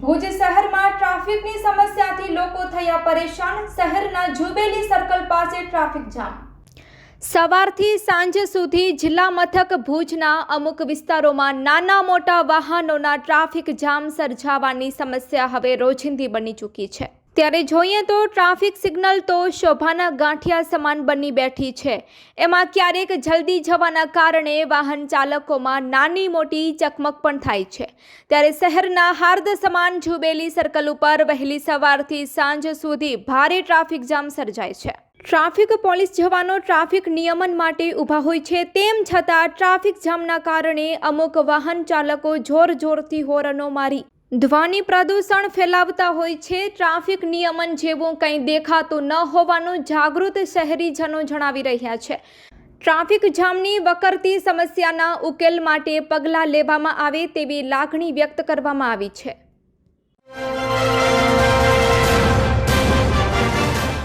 ભુજ શહેરમાં ટ્રાફિકની સમસ્યાથી લોકો થયા પરેશાન. શહેરના જુબેલી સર્કલ પાસે ટ્રાફિક જામ. સવારથી સાંજ સુધી જિલ્લા મથક ભુજના અમુક વિસ્તારોમાં નાના મોટા વાહનોના ટ્રાફિક જામ સર્જાવાની સમસ્યા હવે રોજિંદી બની ચૂકી છે. ત્યારે જોઈએ તો ટ્રાફિક સિગ્નલ તો શોભાના ગાંઠિયા સમાન બની બેઠી છે. એમાં ક્યારેક જલ્દી જવાના કારણે વાહન ચાલકોમાં નાની મોટી ચકમક પણ થાય છે. ત્યારે શહેરના હાર્દ સમાન જુબેલી સર્કલ ઉપર વહેલી સવારથી સાંજ સુધી ભારે ટ્રાફિક જામ સર્જાય છે. ટ્રાફિક પોલીસ જવાનો ટ્રાફિક નિયમન માટે ઊભા હોય છે તેમ છતાં ટ્રાફિક જામના કારણે અમુક વાહન ચાલકો જોર જોરથી હોરનો મારી ધ્વનિ પ્રદૂષણ ફેલાવતા હોય છે. ટ્રાફિક નિયમન જેવું કંઈ દેખાતું ન હોવાનું જાગૃત શહેરીજનો જણાવી રહ્યા છે. ટ્રાફિક જામની વકરતી સમસ્યાના ઉકેલ માટે પગલાં લેવામાં આવે તેવી લાગણી વ્યક્ત કરવામાં આવી છે.